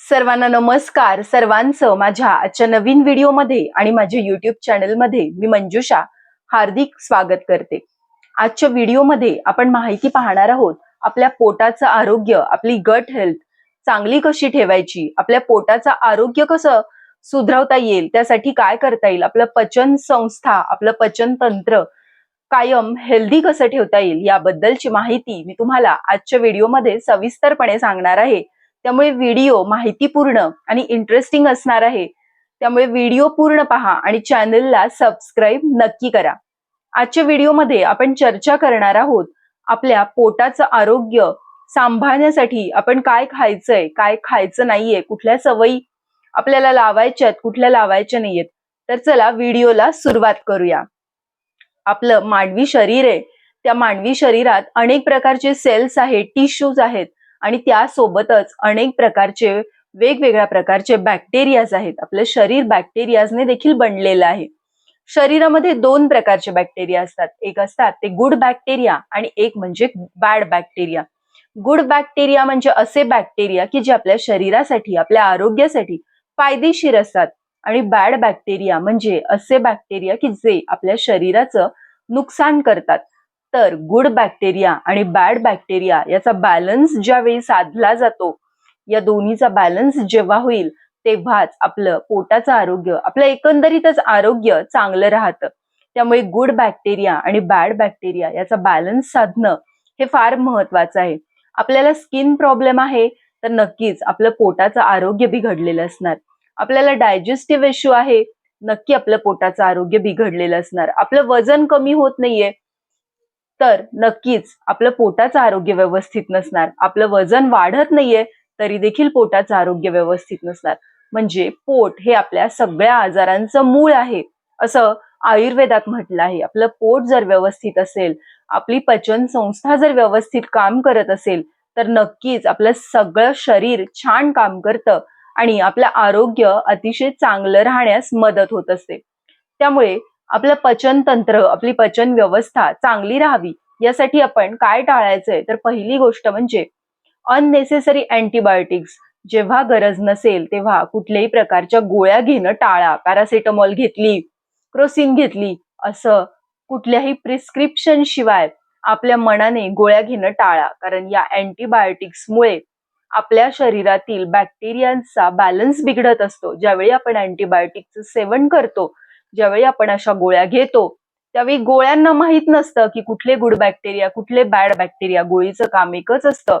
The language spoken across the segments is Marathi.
सर्वांना नमस्कार. सर्वांचं माझ्या आजच्या नवीन व्हिडिओमध्ये आणि माझ्या युट्यूब चॅनलमध्ये मी मंजुषा हार्दिक स्वागत करते. आजच्या व्हिडिओमध्ये आपण माहिती पाहणार आहोत आपल्या पोटाचं आरोग्य आपली गट हेल्थ चांगली कशी ठेवायची आपल्या पोटाचं आरोग्य कसं सुधरवता येईल त्यासाठी काय करता येईल आपलं पचन संस्था आपलं पचन तंत्र कायम हेल्दी कसं ठेवता येईल याबद्दलची माहिती मी तुम्हाला आजच्या व्हिडिओमध्ये सविस्तरपणे सांगणार आहे. त्यामुळे व्हिडिओ माहितीपूर्ण आणि इंटरेस्टिंग असणार आहे. त्यामुळे व्हिडिओ पूर्ण पहा आणि चॅनलला सबस्क्राईब नक्की करा. आजच्या व्हिडिओमध्ये आपण चर्चा करणार आहोत आपल्या पोटाचं आरोग्य सांभाळण्यासाठी आपण काय खायचंय काय खायचं नाहीये कुठल्या सवयी आपल्याला लावायच्यात कुठल्या लावायच्या नाहीयेत. तर चला व्हिडिओला सुरुवात करूया. आपलं मानवी शरीर आहे. त्या मानवी शरीरात अनेक प्रकारचे सेल्स आहेत टिश्यूज आहेत. आणि त्यासोबतच अनेक प्रकारचे वेगवेगळ्या प्रकारचे बॅक्टेरियाज आहेत. आपलं शरीर बॅक्टेरियाजने देखील बनलेलं आहे. शरीरामध्ये दोन प्रकारचे बॅक्टेरिया असतात. एक असतात ते गुड बॅक्टेरिया आणि एक म्हणजे बॅड बॅक्टेरिया गुड बॅक्टेरिया म्हणजे असे बॅक्टेरिया की जे आपल्या शरीरासाठी आपल्या आरोग्यासाठी फायदेशीर असतात. आणि बॅड बॅक्टेरिया म्हणजे असे बॅक्टेरिया की जे आपल्या शरीराचं नुकसान करतात. तर गुड बॅक्टेरिया आणि बॅड बॅक्टेरिया याचा बॅलन्स ज्यावेळी साधला जातो या दोन्हीचा बॅलन्स जेव्हा होईल तेव्हाच आपलं पोटाचं आरोग्य आपलं एकंदरीतच आरोग्य चांगलं राहतं. त्यामुळे गुड बॅक्टेरिया आणि बॅड बॅक्टेरिया याचा बॅलन्स साधणं हे फार महत्वाचं आहे. आपल्याला स्किन प्रॉब्लेम आहे तर नक्कीच आपलं पोटाचं आरोग्य बिघडलेलं असणार. आपल्याला डायजेस्टिव्ह इश्यू आहे नक्की आपलं पोटाचं आरोग्य बिघडलेलं असणार. आपलं वजन कमी होत नाहीये तर नक्कीच आपलं पोटाचं आरोग्य व्यवस्थित नसणार. आपलं वजन वाढत नाहीये तरी देखील पोटाचं आरोग्य व्यवस्थित नसणार. म्हणजे पोट हे आपल्या सगळ्या आजारांचं मूळ आहे असं आयुर्वेदात म्हटलं आहे. आपलं पोट जर व्यवस्थित असेल आपली पचन संस्था जर व्यवस्थित काम करत असेल तर नक्कीच आपलं सगळं शरीर छान काम करतं आणि आपलं आरोग्य अतिशय चांगलं राहण्यास मदत होत असते. त्यामुळे आपलं पचन तंत्र आपली पचन व्यवस्था चांगली राहावी यासाठी आपण काय टाळायचंय? तर पहिली गोष्ट म्हणजे अननेसेसरी अँटीबायोटिक्स जेव्हा गरज नसेल तेव्हा कुठल्याही प्रकारच्या गोळ्या घेणं टाळा. पॅरासिटामॉल घेतली क्रोसिन घेतली असं कुठल्याही प्रिस्क्रिप्शन शिवाय आपल्या मनाने गोळ्या घेणं टाळा. कारण या अँटीबायोटिक्समुळे आपल्या शरीरातील बॅक्टेरियांचा बॅलन्स बिघडत असतो. ज्यावेळी आपण अँटीबायोटिकचं सेवन करतो ज्यावेळी आपण अशा गोळ्या घेतो त्यावेळी गोळ्यांना माहीत नसतं की कुठले गुड बॅक्टेरिया कुठले बॅड बॅक्टेरिया गोळीचं काम एकच असतं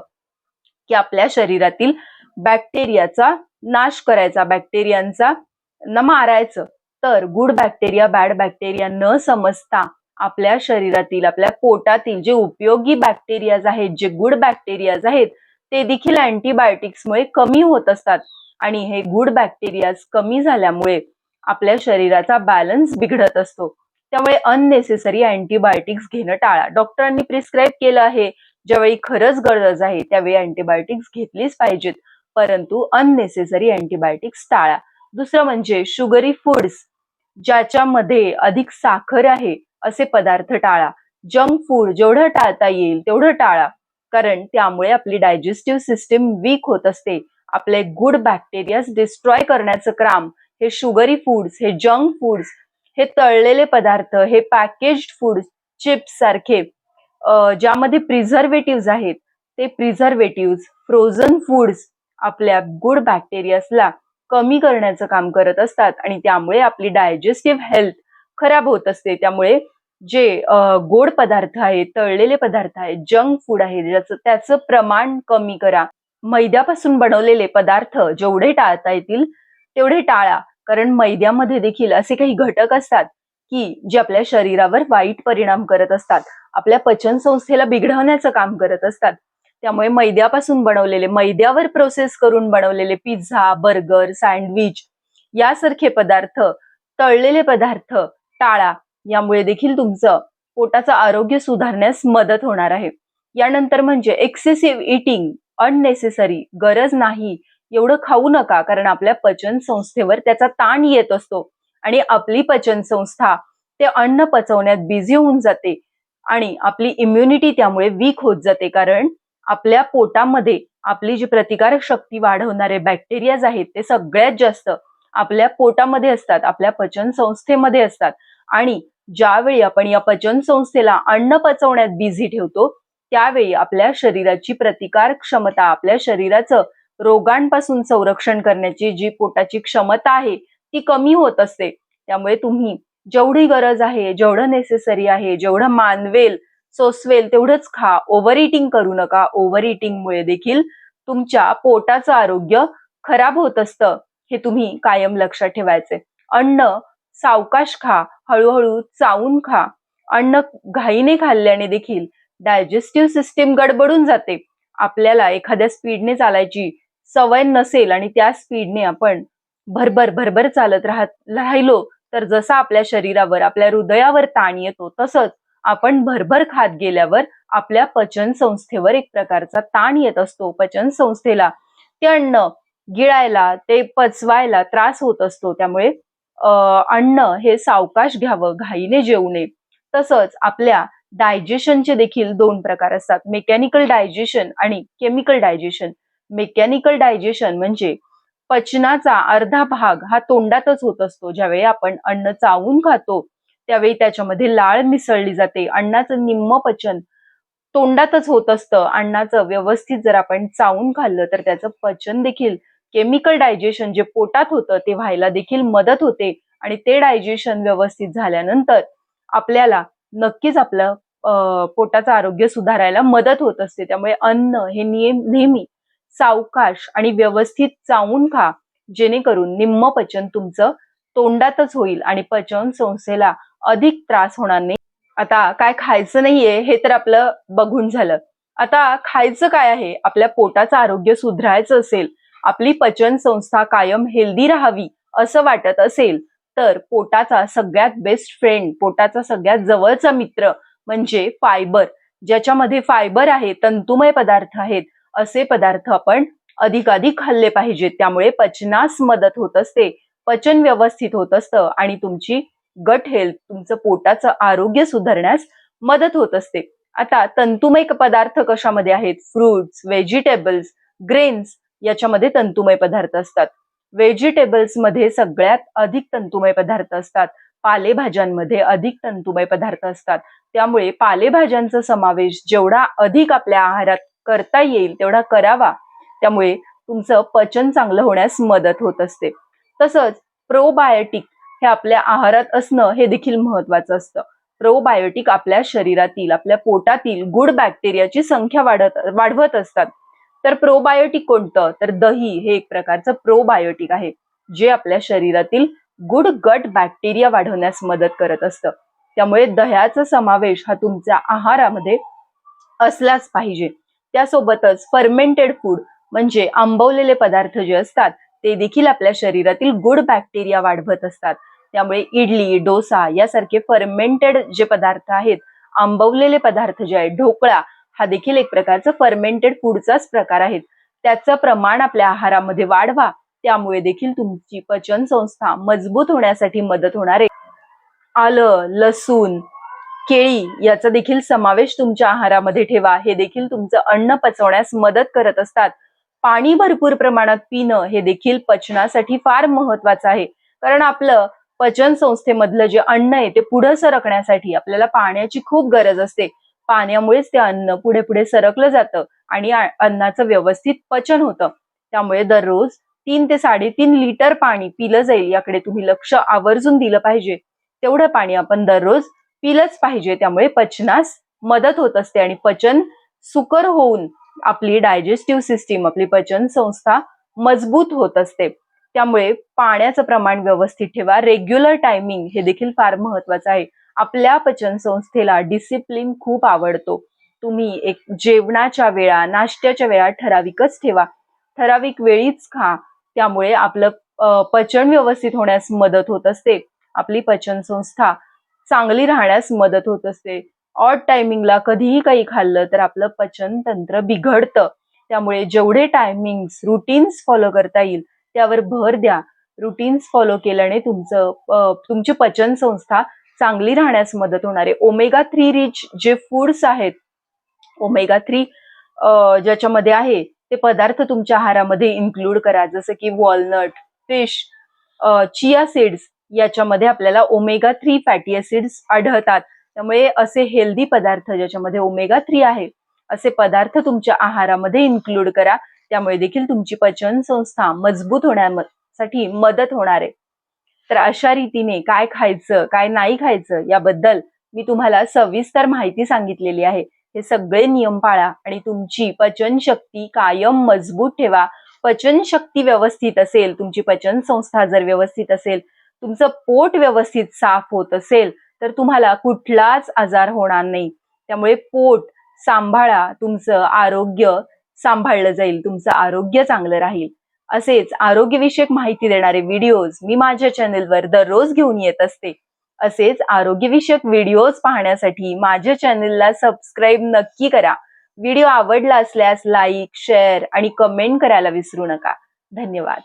की आपल्या शरीरातील बॅक्टेरियाचा नाश करायचा बॅक्टेरियांचा न मारायचं. तर गुड बॅक्टेरिया बॅड बॅक्टेरिया न समजता आपल्या शरीरातील आपल्या पोटातील जे उपयोगी बॅक्टेरियाज आहेत जे गुड बॅक्टेरियाज आहेत ते देखील अँटीबायोटिक्समुळे कमी होत असतात. आणि हे गुड बॅक्टेरियाज कमी झाल्यामुळे आपल्या शरीराचा बॅलन्स बिघडत असतो. त्यामुळे अननेसेसरी अँटीबायोटिक्स घेणं टाळा. डॉक्टरांनी प्रिस्क्राईब केलं आहे. ज्यावेळी खरंच गरज आहे त्यावेळी अँटीबायोटिक्स घेतलीच पाहिजेत. परंतु अननेसेसरी अँटीबायोटिक्स टाळा. दुसरं म्हणजे शुगरी फूड्स ज्याच्यामध्ये अधिक साखर आहे असे पदार्थ टाळा. जंक फूड जेवढं टाळता येईल तेवढं टाळा. कारण त्यामुळे आपली डायजेस्टिव्ह सिस्टीम वीक होत असते. आपले गुड बॅक्टेरियाज डिस्ट्रॉय करण्याचं काम हे शुगरी फूड्स हे जंक फूड्स हे तळलेले पदार्थ हे पॅकेज्ड फूड्स चिप्स सारखे ज्यामध्ये प्रिझर्वेटिव्ह आहेत ते प्रिझर्वेटिव्ह फ्रोझन फूड्स आपल्या गुड बॅक्टेरियासला कमी करण्याचं काम करत असतात आणि त्यामुळे आपली डायजेस्टिव्ह हेल्थ खराब होत असते. त्यामुळे जे गोड पदार्थ आहेत तळलेले पदार्थ आहेत जंक फूड आहे ज्याचं त्याचं प्रमाण कमी करा. मैद्यापासून बनवलेले पदार्थ जेवढे टाळता येतील तेवढे टाळा. कारण मैद्यामध्ये देखील असे काही घटक असतात की जे आपल्या शरीरावर वाईट परिणाम करत असतात. आपल्या पचन संस्थेला बिघडवण्याचं काम करत असतात. त्यामुळे मैद्यापासून बनवलेले मैद्यावर प्रोसेस करून बनवलेले पिझ्झा बर्गर सँडविच यासारखे पदार्थ तळलेले पदार्थ टाळा यामुळे देखील तुमचं पोटाचं आरोग्य सुधारण्यास मदत होणार आहे. यानंतर म्हणजे एक्सेसिव्ह इटिंग अननेसेसरी गरज नाही एवढं खाऊ नका कारण आपल्या पचन संस्थेवर त्याचा ताण येत असतो. आणि आपली पचन संस्था ते अन्न पचवण्यात बिझी होऊन जाते आणि आपली इम्युनिटी त्यामुळे वीक होत जाते कारण आपल्या पोटामध्ये आपली जी प्रतिकारक शक्ती वाढवणारे बॅक्टेरियाज आहेत ते सगळ्यात जास्त आपल्या पोटामध्ये असतात आपल्या पचन संस्थेमध्ये असतात. आणि ज्यावेळी आपण या पचन संस्थेला अन्न पचवण्यात बिझी ठेवतो त्यावेळी आपल्या शरीराची प्रतिकार क्षमता आपल्या शरीराचं रोगांपासून संरक्षण करण्याची जी पोटाची क्षमता आहे ती कमी होत असते. त्यामुळे तुम्ही जेवढी गरज आहे जेवढं नेसेसरी आहे जेवढं मानवेल सोसवेल तेवढंच खा. ओव्हर इटिंग करू नका. ओव्हर इटिंगमुळे देखील तुमच्या पोटाचं आरोग्य खराब होत असतं हे तुम्ही कायम लक्षात ठेवायचे. अन्न सावकाश खा. हळूहळू चावून खा. अन्न घाईने खाल्ल्याने देखील डायजेस्टिव्ह सिस्टीम गडबडून जाते. आपल्याला एखाद्या स्पीडने चालायची सवय नसेल आणि त्या स्पीडने आपण भरभर भरभर चालत राहत राहिलो तर जसा आपल्या शरीरावर आपल्या हृदयावर ताण येतो तसंच आपण भरभर खात गेल्यावर आपल्या पचन संस्थेवर एक प्रकारचा ताण येत असतो. पचन संस्थेला ते अन्न गिळायला ते पचवायला त्रास होत असतो. त्यामुळे अन्न हे सावकाश घ्यावं घाईने जेवू नये तसंच आपल्या डायजेशनचे देखील दोन प्रकार असतात. मेकॅनिकल डायजेशन आणि केमिकल डायजेशन मेकॅनिकल डायजेशन म्हणजे पचनाचा अर्धा भाग हा तोंडातच होत असतो. ज्यावेळी आपण अन्न चावून खातो त्यावेळी त्याच्यामध्ये लाळ मिसळली जाते. अन्नाचं निम्म पचन तोंडातच होत असतं. अन्नाचं व्यवस्थित जर आपण चावून खाल्लं तर त्याचं पचन देखील केमिकल डायजेशन जे पोटात होतं ते व्हायला देखील मदत होते. आणि ते डायजेशन व्यवस्थित झाल्यानंतर आपल्याला नक्कीच आपलं पोटाचं आरोग्य सुधारायला मदत होत असते. त्यामुळे अन्न हे नियम नेहमी सावकाश आणि व्यवस्थित चावून खा जेणेकरून निम्म पचन तुमचं तोंडातच होईल आणि पचन संस्थेला अधिक त्रास होणार नाही. आता काय खायचं नाहीये हे तर आपलं बघून झालं. आता खायचं काय आहे? आपल्या पोटाचं आरोग्य सुधारायचं असेल आपली पचन संस्था कायम हेल्दी राहावी असं वाटत असेल तर पोटाचा सगळ्यात बेस्ट फ्रेंड पोटाचा सगळ्यात जवळचा मित्र म्हणजे फायबर ज्याच्यामध्ये फायबर आहे तंतुमय पदार्थ आहेत असे पदार्थ आपण अधिकाधिक खाल्ले पाहिजेत. त्यामुळे पचनास मदत होत असते. पचन व्यवस्थित होत असतं आणि तुमची गट हेल्थ तुमचं पोटाचं आरोग्य सुधारण्यास मदत होत असते. आता तंतुमय पदार्थ कशामध्ये आहेत? फ्रुट्स व्हेजिटेबल्स ग्रेन्स याच्यामध्ये तंतुमय पदार्थ असतात. व्हेजिटेबल्समध्ये सगळ्यात अधिक तंतुमय पदार्थ असतात. पालेभाज्यांमध्ये अधिक तंतुमय पदार्थ असतात. त्यामुळे पालेभाज्यांचा समावेश जेवढा अधिक आपल्या आहारात करता येईल तेवढा करावा. त्यामुळे तुमचं पचन चांगलं होण्यास मदत होत असते. तसंच प्रोबायोटिक हे आपल्या आहारात असणं हे देखील महत्वाचं असतं. प्रोबायोटिक आपल्या शरीरातील आपल्या पोटातील गुड बॅक्टेरियाची संख्या वाढत वाढवत असतात. तर प्रोबायोटिक कोणतं? तर दही हे एक प्रकारचं प्रोबायोटिक आहे जे आपल्या शरीरातील गुड गट बॅक्टेरिया वाढवण्यास मदत करत असतं. त्यामुळे दह्याचा समावेश हा तुमच्या आहारामध्ये असलाच पाहिजे. त्यासोबतच फर्मेंटेड फूड म्हणजे आंबवलेले पदार्थ जे असतात ते देखील आपल्या शरीरातील गुड बॅक्टेरिया वाढवत असतात. त्यामुळे इडली डोसा यासारखे फर्मेंटेड जे पदार्थ आहेत आंबवलेले पदार्थ जे आहेत ढोकळा हा देखील एक प्रकारचा फर्मेंटेड फूडचाच प्रकार आहे त्याचं प्रमाण आपल्या आहारामध्ये वाढवा त्यामुळे देखील तुमची पचन संस्था मजबूत होण्यासाठी मदत होणार आहे. आलं लसूण केळी याचा देखील समावेश तुमच्या आहारामध्ये ठेवा. हे देखील तुमचं अन्न पचवण्यास मदत करत असतात. पाणी भरपूर प्रमाणात पिणं हे देखील पचनासाठी फार महत्वाचं आहे. कारण आपलं पचन संस्थेमधलं जे अन्न आहे ते पुढे सरकण्यासाठी आपल्याला पाण्याची खूप गरज असते. पाण्यामुळेच ते अन्न पुढे पुढे सरकलं जातं आणि अन्नाचं व्यवस्थित पचन होतं. त्यामुळे दररोज तीन ते साडेतीन लिटर पाणी पिलं जाईल याकडे तुम्ही लक्ष आवर्जून दिलं पाहिजे. तेवढं पाणी आपण दररोज पिलंच पाहिजे. त्यामुळे पचनास मदत होत असते आणि पचन सुकर होऊन आपली डायजेस्टिव्ह सिस्टीम आपली पचन संस्था मजबूत होत असते. त्यामुळे पाण्याचं प्रमाण व्यवस्थित ठेवा. रेग्युलर टायमिंग हे देखील फार महत्वाचं आहे. आपल्या पचन संस्थेला डिसिप्लिन खूप आवडतो. तुम्ही एक जेवणाच्या वेळा नाश्त्याच्या वेळा ठराविकच ठेवा. ठराविक वेळीच खा. त्यामुळे आपलं पचन व्यवस्थित होण्यास मदत होत असते. आपली पचन संस्था चांगली राहण्यास मदत होत असते. ऑड टायमिंगला कधीही काही खाल्लं तर आपलं पचन तंत्र बिघडतं. त्यामुळे जेवढे टायमिंग्स रुटीन्स फॉलो करता येईल त्यावर भर द्या. रुटीन्स फॉलो केल्याने तुमचं तुमची पचन संस्था चांगली राहण्यास मदत होणार आहे. ओमेगा थ्री रिच जे फूड्स आहेत ओमेगा थ्री ज्याच्यामध्ये आहे ते पदार्थ तुमच्या आहारामध्ये इन्क्लूड करा. जसं की वॉलनट फिश चिया सीड्स याच्यामध्ये आपल्याला ओमेगा थ्री फॅटी ऍसिड्स आढळतात. त्यामुळे असे हेल्दी पदार्थ ज्याच्यामध्ये ओमेगा थ्री आहे असे पदार्थ तुमच्या आहारामध्ये इन्क्लूड करा. त्यामुळे देखील तुमची पचन संस्था मजबूत होण्यासाठी मदत होणार आहे. तर अशा रीतीने काय खायचं काय नाही खायचं याबद्दल मी तुम्हाला सविस्तर माहिती सांगितलेली आहे. हे सगळे नियम पाळा आणि तुमची पचन शक्ती कायम मजबूत ठेवा. पचन शक्ती व्यवस्थित असेल तुमची पचन संस्था जर व्यवस्थित असेल तुमचं पोट व्यवस्थित साफ होत असेल तर तुम्हाला कुठलाच आजार होणार नाही. त्यामुळे पोट सांभाळा तुमचं आरोग्य सांभाळलं जाईल तुमचं आरोग्य चांगलं राहील. असेच आरोग्यविषयक माहिती देणारे व्हिडिओज मी माझ्या चॅनेलवर दररोज घेऊन येत असते. असेच आरोग्यविषयक व्हिडिओज पाहण्यासाठी माझ्या चॅनेलला सबस्क्राईब नक्की करा. व्हिडिओ आवडला असल्यास लाईक शेअर आणि कमेंट करायला विसरू नका. धन्यवाद.